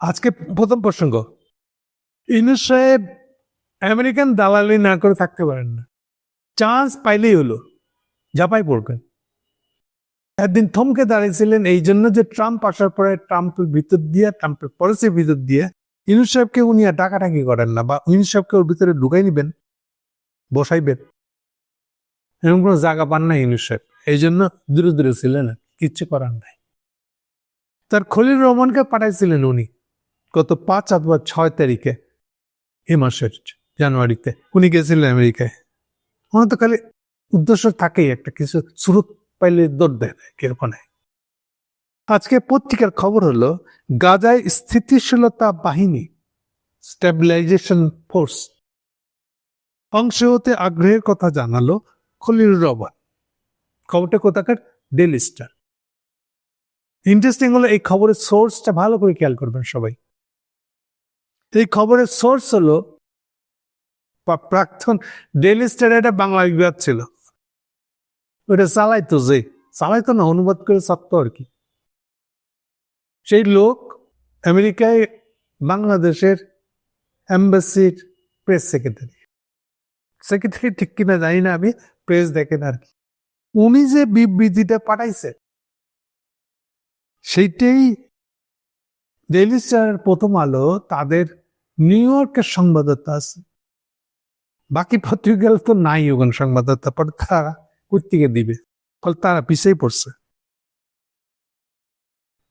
আজকে প্রথম প্রসঙ্গ। ইনুস সাহেব আমেরিকান দালালি না করে থাকতে পারেন না। চান্স পাইলেই হলো, ঝাপাই পড়বেন। একদিন থমকে দাঁড়িয়েছিলেন এই জন্য যে ট্রাম্প আসার পরে ট্রাম্পের ভিতর দিয়ে, ট্রাম্পের পলিসির ভিতর দিয়ে ইনুস সাহেবকে উনি আর টাকাটাকি করেন না বা ইনুস সাহেবকে ওর ভিতরে ঢুকাই নিবেন, বসাইবেন। এরকম কোনো জায়গা পান না ইনুস সাহেব। এই জন্য দূরে দূরে ছিলেন কিচ্ছু করার নাই। তার খলিল রহমানকে পাঠাইছিলেন উনি। গত পাঁচ অথবা ছয় তারিখে, এ মাসের জানুয়ারিতে উনি গেছিলেন আমেরিকায়। ওনার তো খালি উদ্দেশ্য থাকেই, একটা কিছু সুরত পাইলে দৌড় দেয় না কীরকম আজকে পত্রিকার খবর হলো, গাজায় স্থিতিশীলতা বাহিনী, স্টেবিলাইজেশন ফোর্স, অংশ হতে আগ্রহের কথা জানালো খলিল রহমান। খবরটা কোথাকার? Daily star. ইন্টারেস্টিং হলো এই খবরের সোর্সটা ভালো করে খেয়াল করবেন সবাই। এই খবরের সোর্স হলো প্রাক্তন ডেলি স্টার একটা বাংলা বিভাগ ছিল। ওটা চালাইতো যে, চালাইতো না, অনুবাদ করে ছাড়তো আর কি। সেই লোক আমেরিকায় বাংলাদেশের এম্বাসির প্রেস সেক্রেটারি সেক্রেটারি ঠিক কিনা জানি না আমি প্রেস দেখেন আর কি। উনি যে বিবৃতিটা পাঠাইছে, সেইটাই ডেইলি স্টারের প্রথম আলো তাদের নিউ ইয়র্কের সংবাদদাতা আছে। বাকি পত্রিকা তো নাই ওখানে সংবাদদাতা, পরে তারা কোথেকে দিবে? ফলে তারা পিছিয়ে পড়ছে।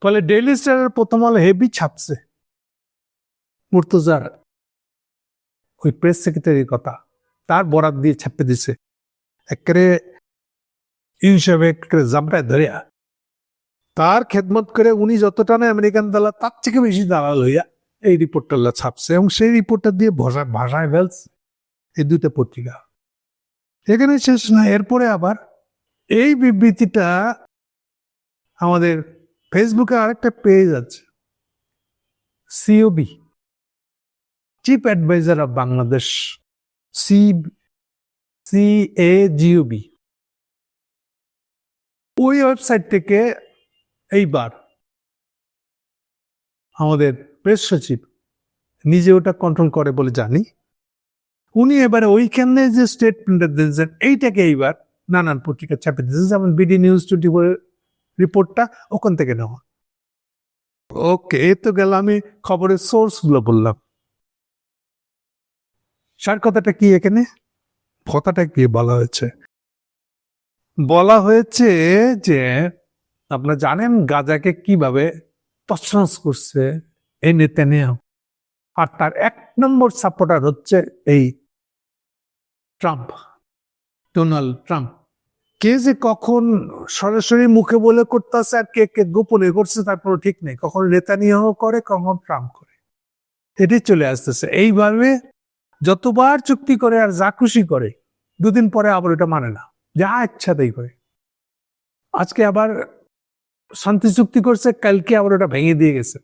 ফলে ডেইলি স্টারের প্রথম আলো হেভি ছাপছে। মুর্তজার ওই প্রেস সেক্রেটারির কথা, তার বরাত দিয়ে ছাপে দিছে। একেবারে হিসাবে একেবারে জামটায় ধরিয়া। তার খেদমত করে উনি যতটা না আমেরিকান দালাল, তার থেকে বেশি দালাল হইয়া এই রিপোর্টটা ছাপছে এবং সেই রিপোর্টটা দিয়ে ভাষায় ভাষায় ফেলছে এই দুটো পত্রিকা। এখানে শেষ না, এরপরে আবার এই বিবৃতিটা আমাদের ফেসবুকে আরেকটা পেজ আছে COB chief adviser of Bangladesh C C A GOB ওই ওয়েবসাইট থেকে এইবার আমাদের প্রেস সচিব নিজে ওটা কন্ট্রোল করে বলে জানি। উনি এবারে ওইখানে যে স্টেটমেন্টটা দিয়েছেন, এইটাকে এইবার নানান পত্রিকা চাপে দিয়েছে যেমন বিডি নিউজ টোয়েন্টি রিপোর্টটা ওখান থেকে নেওয়া। ওকে এই তো গেল আমি খবরের সোর্সগুলো বললাম। সার কথাটা কি এখানে? কথাটা কি বলা হয়েছে? বলা হয়েছে যে, আপনারা জানেন গাজাকে কীভাবে তছনছ করছে? এই নেতানিয়াহু। আর তার এক নম্বর সাপোর্টার হচ্ছে এই ট্রাম্প, ডোনাল্ড ট্রাম্প। কে যে কখন সরাসরি মুখে বলে করতেছে আর কে কে গোপনে করছে তারপর ঠিক নেই। কখন নেতানিয়াহু করে, কখন ট্রাম্প করে। এটি চলে আসতেছে। এইভাবে যতবার চুক্তি করে আর যা খুশি করে, দুদিন পরে আবার এটা মানে না। যা ইচ্ছা তাই করে। আজকে আবার শান্তি চুক্তি করছে, কালকে আবার ওটা ভেঙে দিয়ে গেছে।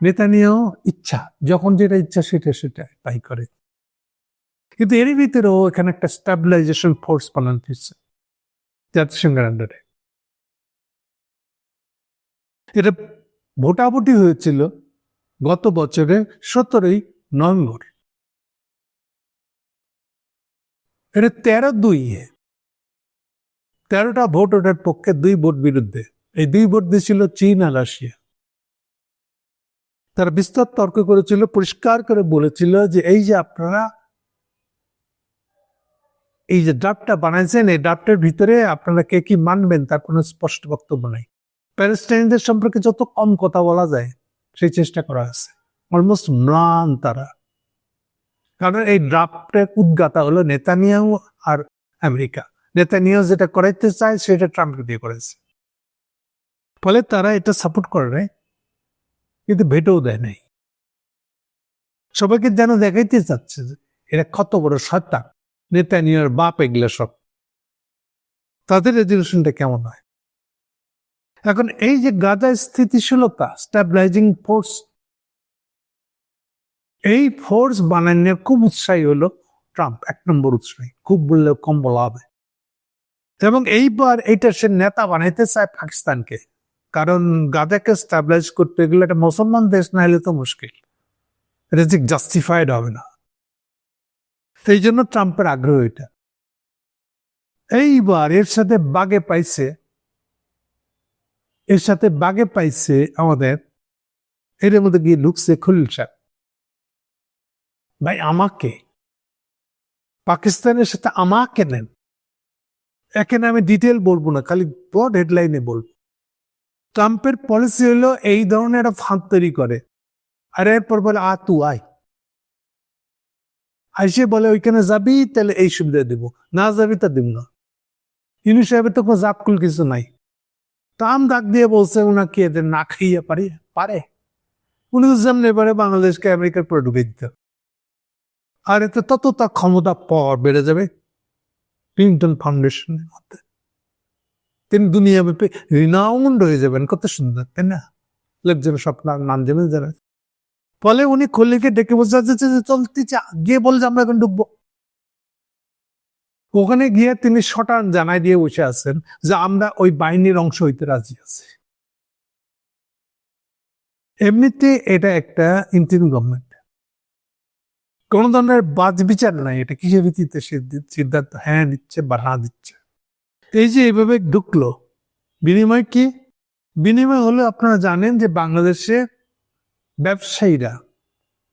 নেতানিয়াহু ইচ্ছা, যখন যেটা ইচ্ছা সেটা সেটা, তাই করে। কিন্তু এর ভিতরেও এখানে একটা স্টাবিলাইজেশন ফোর্স পালন হচ্ছে জাতিসংঘের আন্ডারে। এটা ভোটাভুটি হয়েছিল গত বছরে সতেরোই নভেম্বর। এটা তেরো দুই তেরোটা ভোট ওটার পক্ষে দুই ভোট বিরুদ্ধে। এই দুই ভোট দিয়েছিল চীন আর রাশিয়া। তারা বিস্তর তর্ক করেছিল, পরিষ্কার করে বলেছিল যে এই যে আপনারা এই যে ড্রাফটটা বানাইছেন, এই ড্রাফটের ভিতরে আপনারা কে কি মানবেন তার কোনো স্পষ্ট বক্তব্য নাই। প্যালেস্টাইনদের সম্পর্কে যত কম কথা বলা যায়, সেই চেষ্টা করা আছে। অলমোস্ট ম্লান তারা। কারণ এই ড্রাফটের উদ্গাতা হলো নেতানিয়াহু আর আমেরিকা। নেতানিয়াহু যেটা করাইতে চায়, সেটা ট্রাম্পকে দিয়ে করেছে। ফলে তারা এটা সাপোর্ট করে নাই। কিন্তু ভেটেও দেয় নাই। সবাইকে যেন দেখাইতে চাচ্ছে এরা কত বড় সত্তা নেতানিয়ার বাপ এগুলো সব। তাদের রেজলিউশনটা কেমন হয়? এখন এই যে গাজায় স্থিতিশীলতা স্টাবিলাইজিং ফোর্স এই ফোর্স বানানোর খুব উৎসাহী হলো ট্রাম্প, এক নম্বর উৎসাহী। খুব বললেও কম বলা হবে। এবং এইবার এইটা সে নেতা বানাইতে চায় পাকিস্তানকে। কারণ গাজাকে স্টাবলাইজ করতে গেলে একটা মুসলমান দেশ না হলে তো মুশকিল। এটা ঠিক জাস্টিফাইড হবে না। সেই জন্য ট্রাম্পের আগ্রহ এটা। এইবার এর সাথে বাগে পাইছে, এর সাথে বাগে পাইছে আমাদের এর মধ্যে গিয়ে ঢুকছে খুলিল সাহেব। ভাই, আমাকে, পাকিস্তানের সাথে আমাকে নেন। এখানে আমি ডিটেল বলব না, খালি ব্রড হেডলাইনে বলব। ট্রাম্পের পলিসি হলো এই ধরনের একটা ফাঁদ তৈরি করে। আর এরপর বলে, আ, তু, আয়। আইসে বলে, ওইখানে যাবি, তাহলে এই সুবিধা দিব। না যাবি, তা দিব না। ইনু সাহেবের তো কোনো জাপকুল কিছু নাই। তাম ডাক দিয়ে বলছে ওনা কি এদের না খাইয়ে পারি, পারে। উনি তো যেমন এবারে বাংলাদেশকে আমেরিকার পরে ঢুকে দিতে। আর এতে তত তার ক্ষমতা পাওয়ার বেড়ে যাবে। ক্লিন্টন ফাউন্ডেশনের মধ্যে। তিনি দুনিয়াব্যাপী রিনাউন্ড হয়ে যাবেন। কত সুন্দর, তাই না? লোকজন সব নাম দেবেন যারা ফলে উনি খলিকে ডেকে বসে যাচ্ছে যে চলতে গিয়ে বল যে, আমরা এখন ঢুকবো ওখানে গিয়ে তিনি শটান জানাই দিয়ে বসে আছেন যে, আমরা ওই বাহিনীর অংশ হইতে রাজি আছি। এমনিতে এটা একটা ইন্টারিম গভর্নমেন্ট। কোন ধরনের বাজ বিচার নাই। এটা কিসের ভিত্তিতে সিদ্ধি- সিদ্ধান্ত? হ্যাঁ দিচ্ছে বা না দিচ্ছে। এই যে এইভাবে ঢুকলো, বিনিময় কি? বিনিময় হলো আপনারা জানেন যে বাংলাদেশে ব্যবসায়ীরা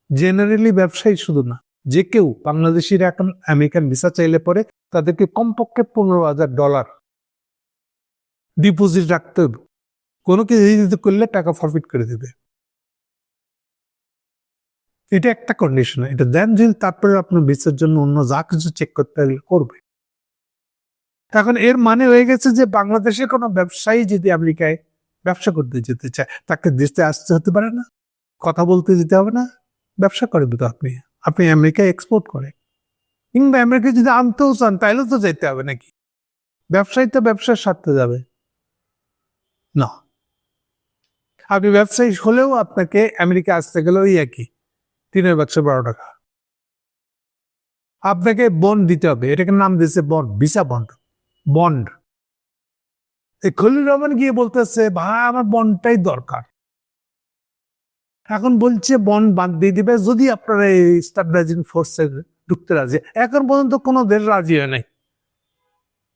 জেনারেলি ব্যবসায়ী শুধু না, যে কেউ বাংলাদেশিরা এখন আমেরিকান ভিসা চাইলে পরে তাদেরকে কমপক্ষে পনেরো হাজার ডলার ডিপোজিট রাখতে হবে। কোনো কিছু করলে টাকা ফরফিট করে দেবে। এটা একটা কন্ডিশন এটা দেন যদি তারপরে আপনার ভিসার জন্য অন্য যা কিছু চেক করতে করবে। এখন এর মানে হয়ে গেছে যে বাংলাদেশের কোনো ব্যবসায়ী যদি আমেরিকায় ব্যবসা করতে যেতে চায়, তাকে দেশে আসতে হতে পারে না। কথা বলতে যেতে হবে না। ব্যবসা করে তো আপনি। আপনি আমেরিকায় এক্সপোর্ট করেন। কিংবা আমেরিকায় যদি আনতেও চান তাহলে তো যেতে হবে নাকি? ব্যবসায়ী তো ব্যবসার স্বার্থে যাবে। না। আপনি ব্যবসায়ী হলেও আপনাকে আমেরিকা আসতে গেলে ওই একই। তিনের বাক্স বারো টাকা। আপনাকে বন্ড দিতে হবে। এটাকে নাম দিয়েছে বন্ড ভিসা বন্ড বন্ড। এই খলিল রহমান গিয়ে বলতেছে, ভাই, আমার বন্ডটাই দরকার। এখন বলছে, বন্ড বাদ দিয়ে দিবে, যদি আপনারা এই স্টাবলাইজিং ফোর্সে ঢুকতে রাজি। এখন পর্যন্ত কোনো দেশ রাজি হয় নাই।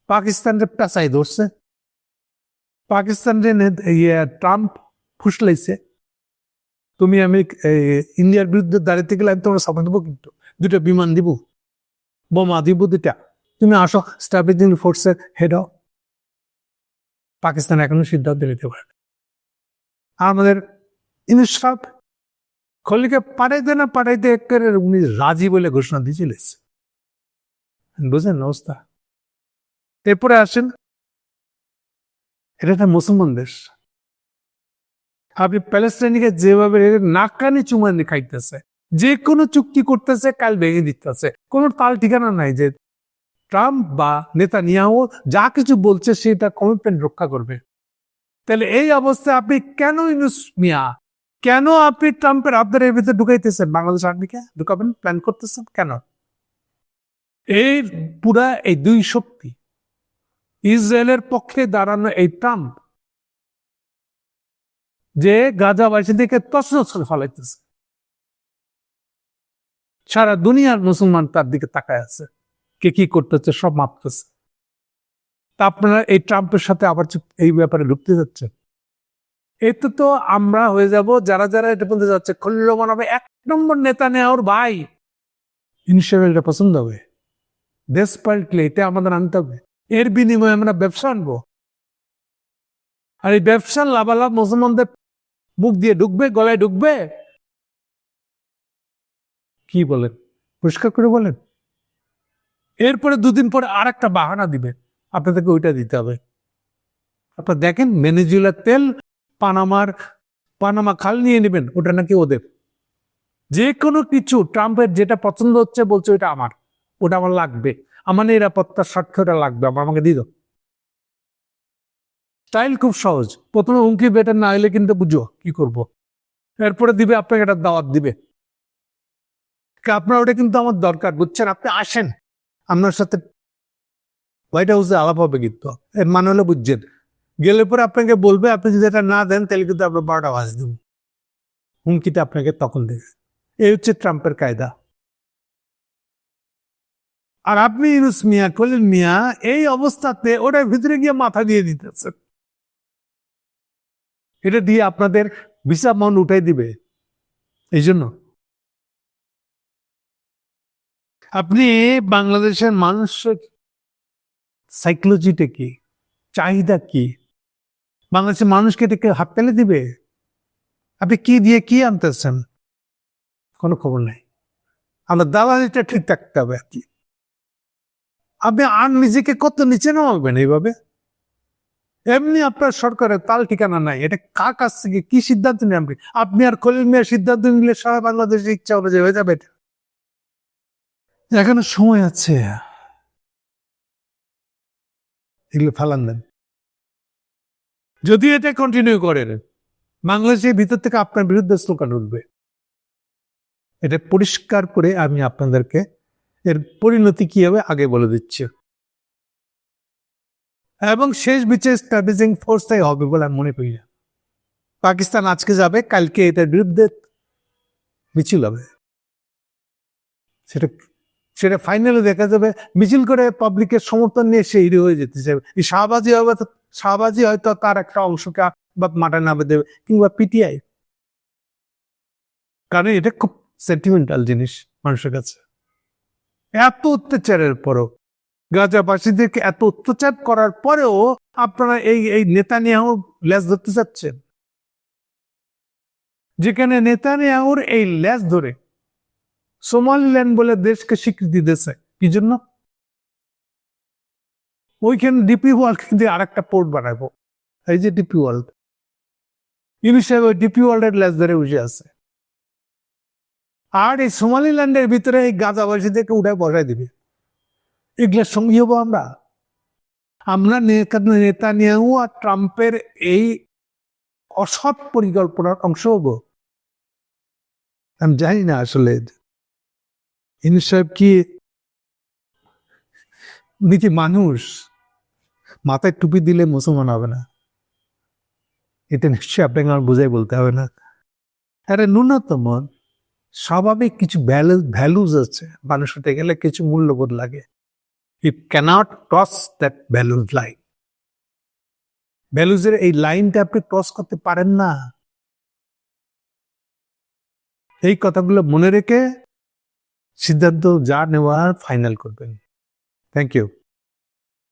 পাকিস্তানের পেঁচাই ধরছে। পাকিস্তানের ইয়ে ট্রাম্প ফুসলাইছে। তুমি আমি ইন্ডিয়ার বিরুদ্ধে দাঁড়িয়ে গেলে আমি তোমার সাপোর্ট দেবো কিন্তু। দুটো বিমান দিব, বোমা দিব দুটা তুমি আসো স্টাবলিজিং ফোর্সের হেড হও পাকিস্তান এখনও সিদ্ধান্ত নিতে পারে আর আমাদের ইনসাফ খলিকে পাঠাইতে না পাঠাইতে একেবারে উনি রাজি বলে ঘোষণা দিয়েছিলেন বুঝলেন অবস্থা? এরপরে আসেন, এটা একটা মুসলমান দেশ। আপনি প্যালেস্টাইনিকে যেভাবে নাকানি চুমানি খাইতেছে, যে কোনো চুক্তি করতেছে, কাল ভেঙে দিতেছে। কোনো তাল ঠিকানা নাই যে ট্রাম্প বা নেতা নিয়াও যা কিছু বলছে সেটা কমিটমেন্ট রক্ষা করবে। তাহলে এই অবস্থায় আপনি কেন ইউনুস মিয়া, কেন আপনি ট্রাম্পের আপনার এর ভিতরে ঢুকাইতেছেন? বাংলাদেশ আর্মিকে ঢুকাবেন প্ল্যান করতেছেন কেন? এই পুরা এই দুই শক্তি, ইসরায়েলের পক্ষে দাঁড়ানো এই ট্রাম্প, যে গাজাবাসীদেরকে তছনছ ফলাইতেছে। সারা দুনিয়ার মুসলমান তার দিকে তাকায় আছে। কে কি করতেছে, সব মাপতেছে। তা আপনারা এই ট্রাম্পের সাথে আবার এই ব্যাপারে ঢুকতে যাচ্ছেন। এতে তো আমরা হয়ে যাব, যারা যারা এটা বলতে যাচ্ছে, খলিল হবে এক নম্বর নেতা নেওয়ার ভাই ইনশাল্লাহ এটা পছন্দ হবে। দেশ পাল্টলে এটা আমাদের আনতে হবে। এর বিনিময়ে আমরা ব্যবসা আনব। আর এই ব্যবসার লাভালাভ মুসলমানদের মুখ দিয়ে ঢুকবে, গলায় ঢুকবে? কি বলেন? পরিষ্কার করে বলেন। এরপরে দুদিন পরে আর একটা বাহানা দিবে। আপনাদেরকে ওইটা দিতে হবে। আপনার দেখেন, ভেনেজুয়েলার তেল, পানামার, পানামা খাল নিয়ে নেবেন, ওটা নাকি ওদের। যে কোনো কিছু, ট্রাম্পের যেটা পছন্দ হচ্ছে বলছে ওটা আমার। ওটা আমার লাগবে। আমার নিরাপত্তার স্বার্থটা লাগবে, আমার, আমাকে দাও। স্টাইল খুব সহজ। প্রথমে হুমকি বেটার না হলে কিন্তু বুঝো কি করব। এরপরে দিবে, আপনাকে একটা দাওয়াত দিবে। আপনার ওটা কিন্তু আমার দরকার, বুঝছেন? আপনি আসেন। আপনার সাথে হোয়াইট হাউসে আলাপ হবে কিন্তু। মানে হলো বুঝছেন? গেলে পরে আপনাকে বলবে, আপনি যদি এটা না দেন, তাহলে কিন্তু আপনার বারোটা বাজ দেব। হুমকিটা আপনাকে তখন দেবে। এই হচ্ছে ট্রাম্পের কায়দা। আর আপনি ইউনুস মিয়া কলিন মিয়া, এই অবস্থাতে ওটার ভিতরে গিয়ে মাথা দিয়ে দিতেছেন। এটা দিয়ে আপনাদের ভিসা মন উঠাই দিবে। এই জন্য। আপনি বাংলাদেশের মানুষের সাইকোলজিটা কি? চাহিদা কি? বাংলাদেশের মানুষকে এটাকে হাত পেলে দিবে? আপনি কি দিয়ে কি আনতেছেন? কোনো খবর নাই। আমরা দালালিটা ঠিক থাকতে হবে আর কি। আপনি আর নিজেকে কত নিচে নামাবেন এইভাবে? এমনি আপনার সরকারের তাল ঠিকানা নাই। এটা কার কাছ থেকে কি সিদ্ধান্ত নেন আপনি? আপনি আর খলিল মিয়ার সিদ্ধান্ত নিলে সারা বাংলাদেশের ইচ্ছা অনুযায়ী হয়ে যাবে এটা। এখনও সময় আছে। এগুলো ফালান দেন। যদি এটা কন্টিনিউ করেন বাংলাদেশের ভিতর থেকে আপনার বিরুদ্ধে স্লোগান উঠবে। এটা পরিষ্কার করে আমি আপনাদেরকে এর পরিণতি কি হবে আগে বলে দিচ্ছি। এবং শেষ বিচার স্ট্র্যাটেজিং ফোর্সটাই হবে বলে আমি মনে করি না। পাকিস্তান আজকে যাবে কালকে এটার বিরুদ্ধে মিছিল হবে। সেটা সেটা ফাইনালে দেখা যাবে, মিছিল করে পাবলিকের সমর্থন নিয়ে সে হিরো হয়ে যেতে চাইবে। এই শাহবাজি হবে শাহবাজি হয়তো তার একটা অংশকে বা মাঠে নামে দেবে, কিংবা পিটিআই কারণ এটা খুব সেন্টিমেন্টাল জিনিস মানুষের কাছে। এত অত্যাচারের পরও, গাজাবাসীদেরকে এত অত্যাচার করার পরেও আপনারা এই এই নেতা নিয়েও ল্যাস ধরতে চাচ্ছেন। যেখানে নেতা নেতানিয়াহুর এই ল্যাস ধরে সোমালিল্যান্ড বলে দেশকে স্বীকৃতি দিয়েছে। কি জন্য? ওইখানে ডিপি ওয়ার্ল্ড দিয়ে আরেকটা পোর্ট বানাবো। এই যে ডিপি ওয়ার্ল্ড ইউনিসেফ ওই ডিপি ওয়ার্ল্ডের ল্যাস ধরে বসে আছে। আর এই সোমালিল্যান্ডের ভিতরে এই গাজাবাসীদেরকে উঠায় বসাই দিবে। এগুলোর সঙ্গী হব আমরা। আমরা নেতা নিয়েও আর ট্রাম্পের এই অসৎ পরিকল্পনার অংশ হব। আমি জানি না আসলে। ইনুস সাহেব কি নিজে মানুষ? মাথায় টুপি দিলে মুসলমান হবে না। এটা নিশ্চয়ই আপনাকে আমার বোঝাই বলতে হবে না। আরে ন্যূনতম স্বাভাবিক কিছু ভ্যালুজ আছে। মানুষ হতে গেলে কিছু মূল্যবোধ লাগে। You cannot cross that values line ভ্যালুজের এই লাইনটা আপনি ক্রস করতে পারেন না। এই কথাগুলো মনে রেখে সিদ্ধান্ত যা নেওয়ার ফাইনাল করবেন থ্যাংক ইউ